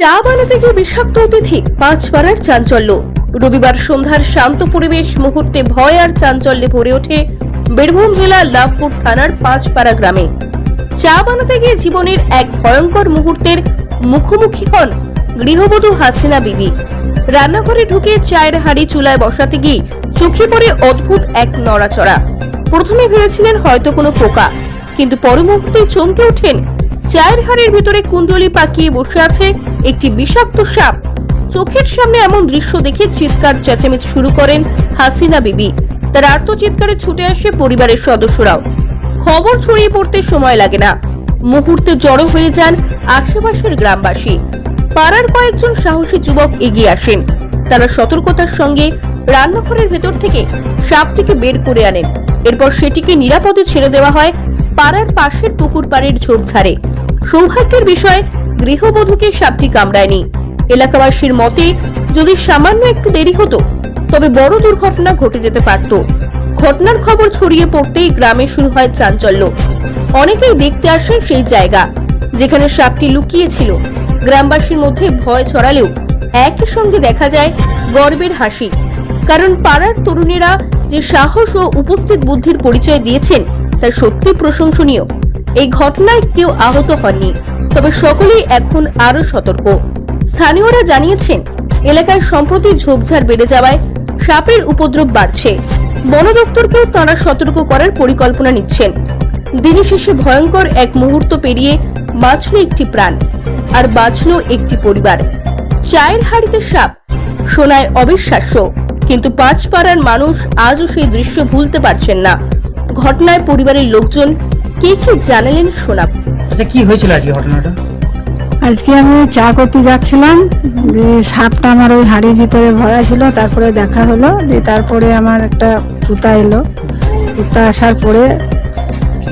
চা বানাতে গিয়ে বিষাক্ত অতিথি, পাঁচ পাড়ার চাঞ্চল্য। রবিবার সন্ধ্যার শান্ত পরিবেশ মুহূর্তে ভয় আর চাঞ্চল্যে ভরে ওঠে বীরভূম জেলার লাভপুর থানার পাঁচপাড়া গ্রামে। চা বানাতে গিয়ে জীবনের এক ভয়ঙ্কর মুহূর্তের মুখোমুখি হন গৃহবধূ হাসিনা বিবি। রান্নাঘরে ঢুকে চায়ের হাঁড়ি চুলায় বসাতে গিয়ে চোখে পড়ে অদ্ভুত এক নড়াচড়া। প্রথমে ভেবেছিলেন হয়তো কোনো পোকা, কিন্তু পর মুহূর্তে চমকে ওঠেন চায়ের হাড়ের ভিতরে কুণ্ডলি পাকিয়ে বসে আছে একটি বিষাক্ত সাপ। চোখের সামনে এমন দৃশ্য দেখে চিৎকার চেঁচামেচি শুরু করেন হাসিনা বিবি। তার আর্তচিৎকারে ছুটে আসে পরিবারের সদস্যরাও। খবর ছড়িয়ে পড়তে সময় লাগে না। মুহূর্তে জড়ো হয়ে যান আশেপাশের গ্রামবাসী। পাড়ার কয়েকজন সাহসী যুবক এগিয়ে আসেন। তারা সতর্কতার সঙ্গে রান্নাঘরের ভেতর থেকে সাপটিকে বের করে আনেন। এরপর সেটিকে নিরাপদে ছেড়ে দেওয়া হয় পাড়ার পাশের পুকুর পাড়ের ঝোপঝাড়ে। সৌভাগ্যের বিষয় গৃহবধূকে সাপটি কামড়ায়নি। এলাকাবাসীর মতে, যদি সামান্য একটু দেরি হতো, তবে বড় দুর্ঘটনা ঘটে যেতে পারত। ঘটনার খবর ছড়িয়ে পড়তেই গ্রামে শুরু হয় চাঞ্চল্য। অনেকেই দেখতে আসেন সেই জায়গা, যেখানে সাপটি লুকিয়ে ছিল গ্রামবাসীর মধ্যে ভয় ছড়ালেও একই সঙ্গে দেখা যায় গর্বের হাসি। কারণ পাড়ার তরুণেরা যে সাহস ও উপস্থিত বুদ্ধির পরিচয় দিয়েছেন, তা সত্যি প্রশংসনীয়। এই ঘটনায় কেউ আহত হননি, তবে সকলেই এখন আরও সতর্ক। স্থানীয়রা জানিয়েছেন, এলাকায় সম্প্রতি ঝোপঝাড় বেড়ে যাওয়ায় সাপের উপদ্রব বাড়ছে। বন দপ্তরকেও তাঁরা সতর্ক করার পরিকল্পনা নিচ্ছেন। দিনের শেষে ভয়ঙ্কর এক মুহূর্ত পেরিয়ে বাঁচল একটি প্রাণ, আর বাঁচল একটি পরিবার। চায়ের হাড়িতে সাপ শোনায় অবিশ্বাস্য, কিন্তু পাঁচপাড়ার মানুষ আজও সেই দৃশ্য ভুলতে পারছেন না। ঘটনায় পরিবারের লোকজন কে কি জানালেন শোনাব আচ্ছা কি হয়েছিল আজকে ঘটনাটা? আজকে আমি চা করতে যাচ্ছিলাম দিয়ে সাপটা আমার ওই হাড়ির ভিতরে ভরা ছিল তারপরে দেখা হলো দিয়ে তারপরে আমার একটা পুতা এলো। পুতা আসার পরে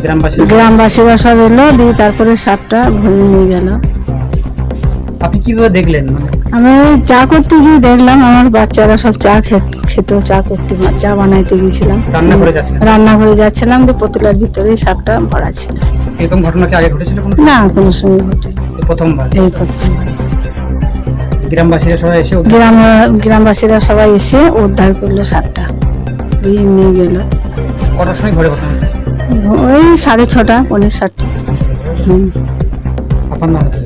গ্রামবাসী গ্রামবাসীরা সব এলো দিয়ে তারপরে সাপটা ভরে নিয়ে গেল। আপনি কীভাবে দেখলেন? আমি চা করতে গিয়ে দেখলাম আমার বাচ্চারা সব চা খেত চা করতে চা বানাইতে গিয়েছিলাম। রান্না করে যাচ্ছেন রান্নাঘরে যাচ্ছিলাম দিয়ে পতলার ভিতরে সাপটা ভরা ছিল। এরকম ঘটনা কি আগে ঘটেছিল না কোনো সময় ঘটে প্রথমবার? এই প্রথমবার। গ্রামবাসীরা সবাই এসে গ্রাম গ্রামবাসীরা সবাই এসে উদ্ধার করল সাপটা। দিয়ে নিয়ে গেল। কটার সময় ঘরে ঘটনা ওই সাড়ে ছটা পনেরো সাতটা। হুম। আপনার নাম কি?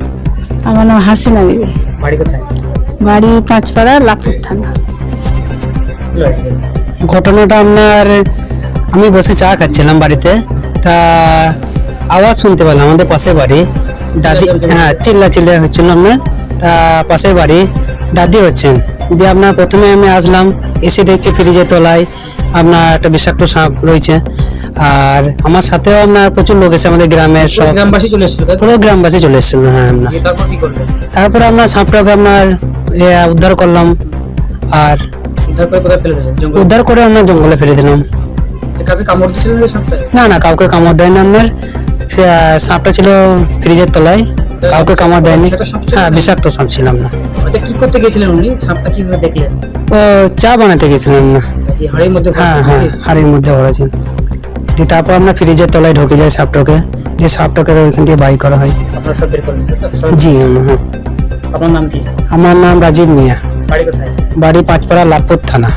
আমার নাম হাসিনা বিবি। বাড়ি কোথায়? বাড়ি পাঁচপাড়া লাপুর থানা। ঘটনাটা আপনার আমি বসে চা খাচ্ছিলাম বাড়িতে। তা আওয়াজ শুনতে পেলাম আমাদের পাশে বাড়ি। দাদি হ্যাঁ চিল্লা চিল্লা হচ্ছিল আপনার। তা পাশের বাড়ি দাদি হচ্ছেন। দিয়ে আপনার প্রথমে আমি আসলাম এসে দেখছি ফ্রিজের তলায় আপনার একটা বিষাক্ত সাপ রয়েছে। আর আমার সাথেও আপনার প্রচুর লোক এসে আমাদের গ্রামের সব গ্রামবাসী চলে এসেছিল পুরো গ্রামবাসী চলে এসেছিল হ্যাঁ আপনার তারপর কি করলেন তারপরে আপনার সাপটাকে আপনার উদ্ধার করলাম। আর উদ্ধার করে আমরা জঙ্গলে ফেলে দিলাম। আচ্ছা, না না কাউকে কামড় দেয়নি আপনার সাপটা ছিল ফ্রিজের তলায়। কাউকে কামড় দেয়নি। ছিল? হ্যাঁ বিষাক্ত সাপ ছিলাম না। আচ্ছা কি করতে গেছিলেন উনি? সাপটা কীভাবে দেখলেন? ও চা বানাতে গেছিলাম না। হাড়ির মধ্যে ভরা হ্যাঁ হ্যাঁ হাড়ির মধ্যে ভরেছেন দিয়ে তারপর আমরা ফ্রিজের তলায় ঢুকে যাই সাপটাকে। দিয়ে সাপটাকে ওইখান দিয়ে বাই করা হয়। আপনারা সব বের জি আমরা, হ্যাঁ। আপনার নাম কি? আমার নাম রাজীব মিয়া। বাড়ি কোথায়? বাড়ি পাঁচপাড়া লাভপুর থানা।